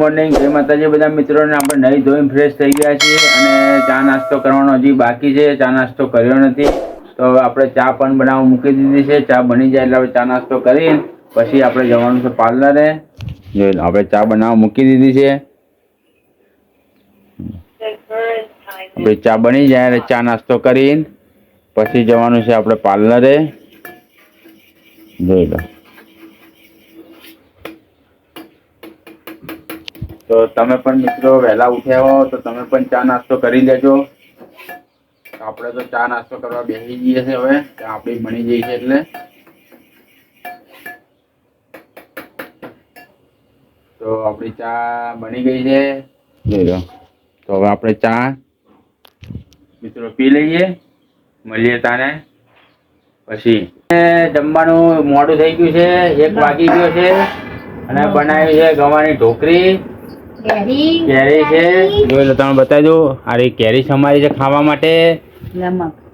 Morning જય માતાજી, બધા મિત્રોને આપણે નહીં ધોઈને ફ્રેશ થઈ ગયા છીએ અને ચા નાસ્તો કરવાનો હજી બાકી છે. ચા નાસ્તો કર્યો નથી. તો આપણે ચા પણ બનાવવા મૂકી દીધી છે. ચા બની જાય એટલે આપણે ચા નાસ્તો કરી પછી આપણે જવાનું છે પાર્લરે. લો આપણે ચા બનાવવા મૂકી દીધી છે. આપણે ચા બની જાય એટલે ચા નાસ્તો કરી પછી જવાનું છે આપણે પાર્લરે. જોઈ લો. તો તમે પણ મિત્રો વહેલા ઉઠ્યા હો તો તમે પણ ચા નાસ્તો કરી લેજો. આપણે તો ચા નાસ્તો કરવા બેસી જઈએ છે હવે આપણી બની જઈ છે એટલે. તો આપણી ચા બની ગઈ છે. જોઈ લો. તો હવે આપણે ચા મિત્રો પી લઈએ મળીએ તાને. પછી જમવાનું મોડું થઈ ગયું છે એક વાગી ગયો છે. અને બનાવ્યું છે ગવાની ઢોકરી. કેરી કેરી છે. જોઈ લો તમે બતાવજો દો. આ કેરી સમારી છે ખાવા માટે.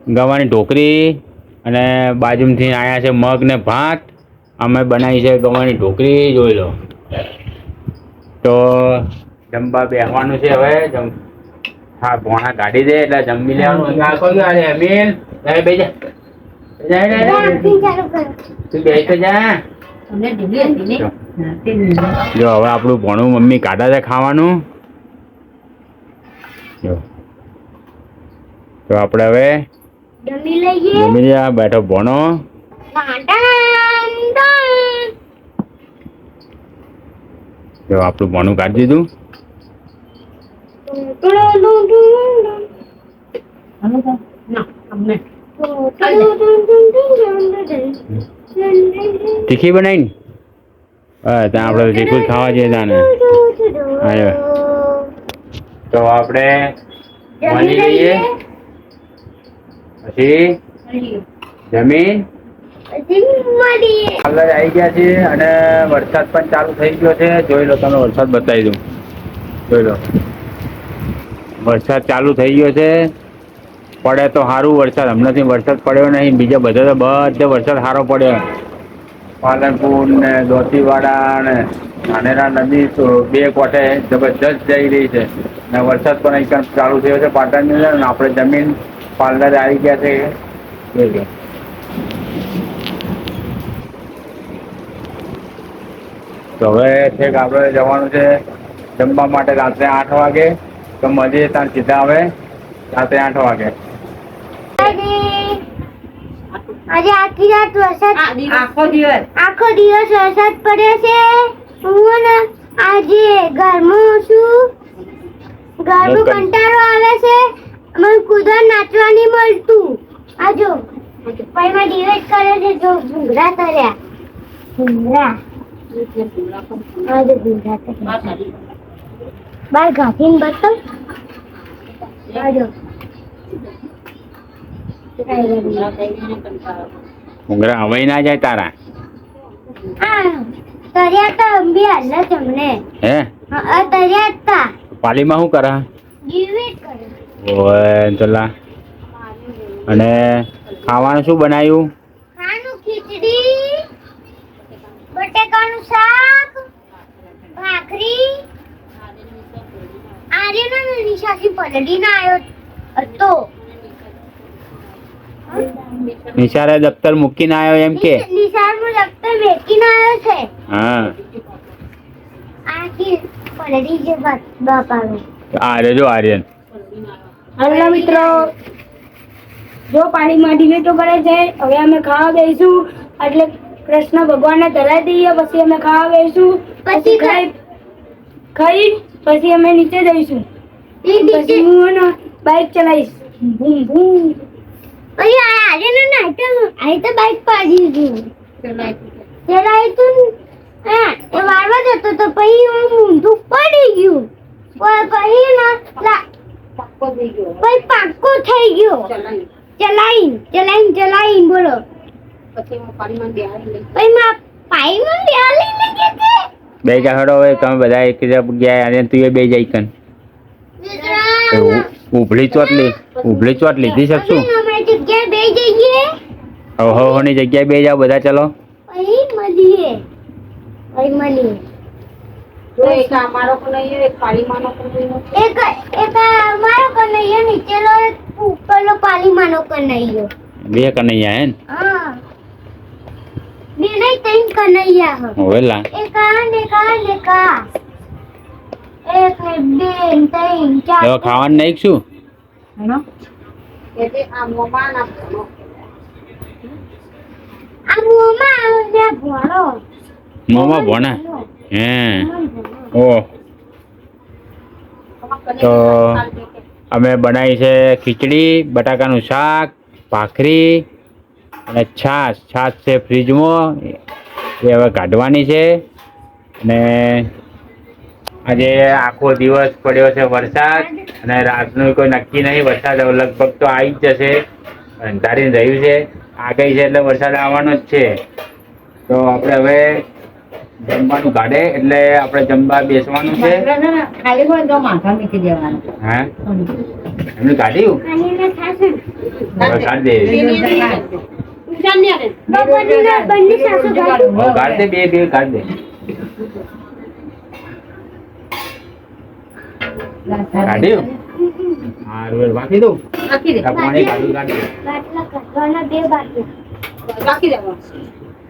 ગવાની ઢોકરી અને બાજુમાંથી આવ્યા છે મગ ને ભાત. અમે બનાવી છે ગવાની ઢોકરી જોઈ લો. તો જમવા બેસવાનું છે હવે. જમ હા ભોણા કાઢી દે એટલે જમી લેવાનું. આખો ગયો અરે અમીર એ બેજા જા. તું બેસી જા. જો. હવે આપણું ભણું મમ્મી કાઢા છે ખાવાનું જો તો આપણે હવે જમી લઈએ બેઠો ભણો જો આપણું ભણું કાઢી દીધું. તીખી બનાવી હા ત્યાં આપણે તીખું જ ખાવા જઈએ ત્યાં ને. તો આપણે મળી લઈએ. પછી? જમીન કલર આવી ગયા છે અને વરસાદ પણ ચાલુ થઈ ગયો છે. જોઈ લો તમે વરસાદ બતાવી દઉં. જોઈ લો. વરસાદ ચાલુ થઈ ગયો છે. પડે તો સારું વરસાદ. હમણાંથી વરસાદ પડ્યો નહીં. બીજા બધા તો બધે વરસાદ સારો પડ્યો. પાલનપુર ને દોતીવાડા ને ધાનેરા નદી બે કોઠે જબરજસ્ત જઈ રહી છે. ને વરસાદ પણ અહીં ચાલુ થયો છે પાટણની અંદર આપણે જમીન પાલનર આવી ગયા છે. તો હવે છેક આપણે જવાનું છે જમવા માટે રાત્રે આઠ વાગે. તો મળીએ ત્યાં સીધા હવે રાત્રે આઠ વાગે. આજે આખી રાત વરસાદ આખો દિવસ. આખો દિવસ વરસાદ પડ્યો છે. હું ને આજે ઘરમાં છું. ઘરનું. કંટાળો આવે છે. મને કુદર નાચવા નહીં મળતું. આ જો. પૈમાં ડિવેટ કરે છે. જો ભૂંગરા કર્યા ભૂંગરા આ જો ભૂંગરા કર્યા બાર ગાંઠીને બતાવ. આ જો. ઉંગરા હવે ના જાય તારા? તર્યા તો અંબી હાલ તમને હે? હા તર્યા જ તા. પાલીમાં શું કરા? ઓય ચલા અને ખાવાનું શું બનાવ્યું ખાવાનું ખીચડી બટેકાનું શાક ભાખરી આર્યનો ને પલડી પલડીને આવ્યો નિશારે દફતર મૂકીને આવ્યો એમ કે? નિશાળનું દફતર વેચીને આવ્યો છે. હા. આખી પલડી છે બાપાનું. જો આર્યન. હાલો મિત્રો. જો પાણીમાં ડિબેટો કરે છે. હવે અમે ખાવા બેસીશું એટલે કૃષ્ણ ભગવાનને ધરાઈ દઈએ પછી અમે ખાવા બેસું પછી ખાઈ ખાઈ પછી અમે નીચે જઈશું. એ પછી હું ને બાઇક ચલાવીશ. ભૂમ ભૂમ. પછી તો બાઈક પાડી દીધું પેલા એ તો હા એ વારવા જતો તો પછી હું ઊંધું પડી ગયું. પછી ના લા પાક્કો થઈ ગયો પછી પાક્કો થઈ ગયો. ચલાઈન ચલાઈન ચલાઈન બોલો. પછી હું પાણીમાં બેહાડી લઈ પછી માં પાઈમાં બેહાલી ને કે? કે બે જા હવે તમે બધા એક ગયા તું એ બે જઈ કન. ઉભલી ચોટલી ઉભળી ચોટ લીધી શકશું બે જઈએ. હો હો હોની જગ્યાએ બે જાઓ બધા ચલો. પછી મળીએ. પછી મળીએ. તો એક અમારો કનૈયો એક પાડીમાંનો કનૈયો એક એક આ કનૈયો નીચેલો એક ઉપરનો પાલીમાનો કનૈયો. બે કનૈયા હે ને? હા. બે નહીં ત્રણ કનૈયા હ. હોવેલા એક આ ને એક આ ને એક આ. એક બે ત્રણ ચાર. ખાવાનું નહીં શું? હેનો એટલે આ મોમાં ના ભણો. આ મોંમાં ભણો. હે. ઓ તો અમે બનાવી છે ખીચડી બટાકાનું શાક ભાખરી અને છાશ. છાશ છે ફ્રીજમાં. એ હવે કાઢવાની છે. અને આજે આખો દિવસ પડ્યો છે વરસાદ અને રાતનું કોઈ નક્કી નહીં. વરસાદ હવે લગભગ તો આવી જ જશે. અંધારી રહ્યું છે. આગળ છે એટલે વરસાદ આવવાનો જ છે. તો આપણે હવે જમવાનું કાઢે એટલે આપણે જમવા બેસવાનું છે. ખાલી હોય તો માથા મૂકી દેવાનું. હા? એમનું કાઢ્યું? કાઢ દે. બે બે કાઢ. દે કાઢ્યું? હારું હવે દઉં? રાખી દે. પાણી કાઢું કાઢ બાટલા કાઢવાના બે બાટલા. રાખી દેવાનું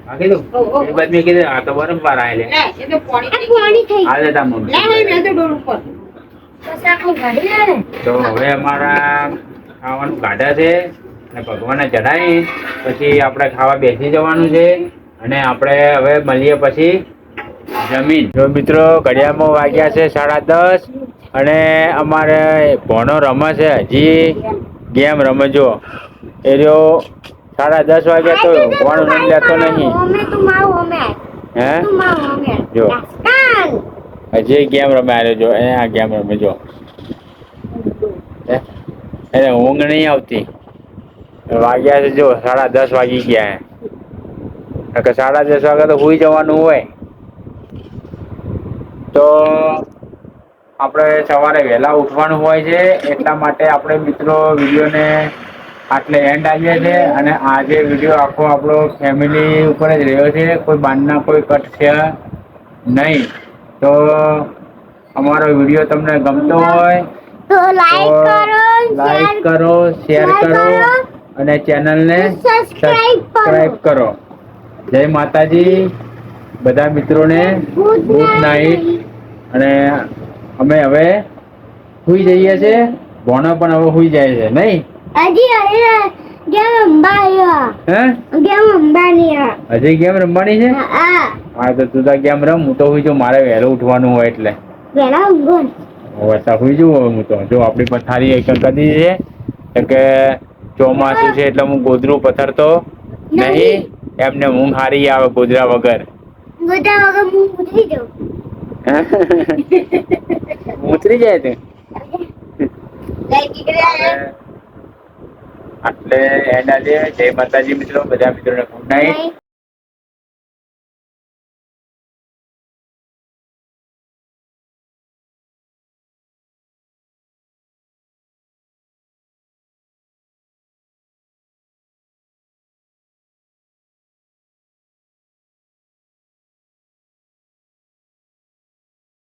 વાંચી દઉં? ઓ, ઓ. એ બાદ મેં કીધું આ તો બરોબર આયેલે લે એ તો પાણી આ થઈ ગયું. પાણી થઈ આ દેતા મમ્મી. લે હવે મેં તો ડોર ઉપર. બસ આખું ગાડી લે તો હવે અમારા ખાવાનું કાઢ્યા છે અને ભગવાનને ચડાવી પછી આપણે ખાવા બેસી જવાનું છે અને આપણે હવે મળીએ પછી જમીન. જો મિત્રો ઘડિયાળમાં વાગ્યા છે સાડા દસ. અને અમારે ભણો રમે છે હજી ગેમ રમે જો. એ રહ્યો સાડા દસ વાગ્યા તો ફોન નહીં લેતો નહીં. હે જો. હજી ગેમ રમે આવ્યો જો એ આ ગેમ રમે જો. એને ઊંઘ નહીં આવતી. વાગ્યા છે જો સાડા દસ વાગી ગયા સાડા દસ વાગે તો સુઈ જવાનું હોય. તો આપણે સવારે વહેલા ઉઠવાનું હોય છે એટલા માટે આપણે મિત્રો વિડીયોને આટલે એન્ડ આવીએ છે અને આજે વીડિયો આખો આપણો ફેમિલી ઉપર જ રહ્યો છે કોઈ બાંધના કોઈ કટ છે નહીં તો અમારો વીડિયો તમને ગમતો હોય તો લાઈક કરો શેર કરો. અને ચેનલને સબસ્ક્રાઈબ કરો. જય માતાજી બધા મિત્રોને ગુડ નાઇટ અને અમે હવે સુઈ જઈએ છે. ભણો પણ હવે સુઈ જાય છે નહીં? હજી ગેમ હે? રમવાની છે? હા હા. તો તું તો ગેમ રમ? હું તો સુઈ જો મારે વહેલું ઉઠવાનું હોય એટલે. વહેલા ઊંઘો વરસાદ સુઈ જવું હવે હું તો. જો આપણી પથારી એક કદી છે એટલે કે ચોમાસું છે એટલે હું ગોદરું પથરતો નહીં. એમને ઊંઘ હારી આવે ગોદરા વગર. ગોદરા વગર હું ઉઠી જાઉં. ઉતરી જાય તે. એટલે એના જે જય માતાજી મિત્રો બધા મિત્રોને ગુડ નાઇટ.